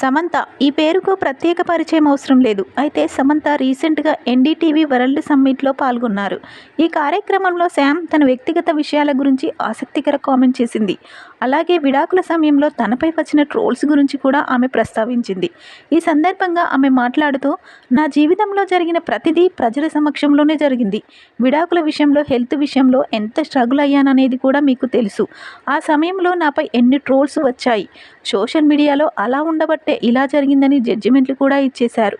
సమంత ఈ పేరుకు ప్రత్యేక పరిచయం అవసరం లేదు. అయితే సమంత రీసెంట్గా ఎన్డీటీవీ వరల్డ్ సమ్మిట్లో పాల్గొన్నారు. ఈ కార్యక్రమంలో శామ్ తన వ్యక్తిగత విషయాల గురించి ఆసక్తికర కామెంట్ చేసింది. అలాగే విడాకుల సమయంలో తనపై వచ్చిన ట్రోల్స్ గురించి కూడా ఆమె ప్రస్తావించింది. ఈ సందర్భంగా ఆమె మాట్లాడుతూ నా జీవితంలో జరిగిన ప్రతిదీ ప్రజల సమక్షంలోనే జరిగింది. విడాకుల విషయంలో హెల్త్ విషయంలో ఎంత స్ట్రగుల్ అయ్యాననేది కూడా మీకు తెలుసు. ఆ సమయంలో నాపై ఎన్ని ట్రోల్స్ వచ్చాయి? సోషల్ మీడియాలో అలా ఉండబట్టే ఇలా జరిగిందని జడ్జిమెంట్లు కూడా ఇచ్చేశారు.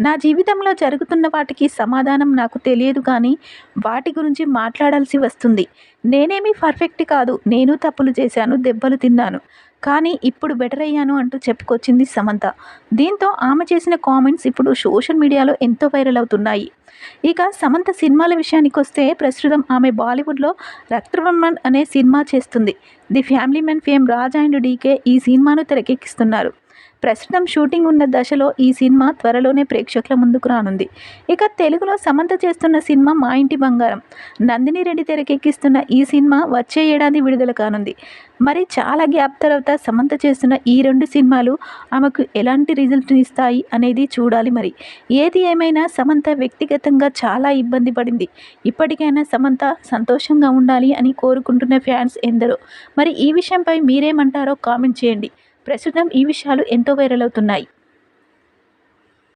నా జీవితంలో జరుగుతున్న వాటికి సమాధానం నాకు తెలియదు కానీ వాటి గురించి మాట్లాడాల్సి వస్తుంది. నేనేమీ పర్ఫెక్ట్ కాదు. నేను తప్పులు చేశాను దెబ్బలు తిన్నాను. కానీ ఇప్పుడు బెటర్ అయ్యాను అంటూ చెప్పుకొచ్చింది సమంత. దీంతో ఆమె చేసిన కామెంట్స్ ఇప్పుడు సోషల్ మీడియాలో ఎంతో వైరల్ అవుతున్నాయి. ఇక సమంత సినిమాల విషయానికి వస్తే ప్రస్తుతం ఆమె బాలీవుడ్లో రక్తవర్మన్ అనే సినిమా చేస్తుంది. The family man fame Raj and DK ఈ సినిమాను తెరకెక్కిస్తున్నారు. ప్రస్తుతం షూటింగ్ ఉన్న దశలో ఈ సినిమా త్వరలోనే ప్రేక్షకుల ముందుకు రానుంది. ఇక తెలుగులో సమంత చేస్తున్న సినిమా మా ఇంటి బంగారం. నందిని రెడ్డి తెరకెక్కిస్తున్న ఈ సినిమా వచ్చే ఏడాది విడుదల కానుంది. మరి చాలా గ్యాప్ తర్వాత సమంత చేస్తున్న ఈ రెండు సినిమాలు ఆమెకు ఎలాంటి రిజల్ట్ ఇస్తాయి అనేది చూడాలి మరి. ఏది ఏమైనా సమంత వ్యక్తిగతంగా చాలా ఇబ్బంది పడింది. ఇప్పటికైనా సమంత సంతోషంగా ఉండాలి అని కోరుకుంటున్న ఫ్యాన్స్ ఎందరో. మరి ఈ విషయంపై మీరేమంటారో కామెంట్ చేయండి. ప్రస్తుతం ఈ విషయాలు ఎంతో వైరల్ అవుతున్నాయి.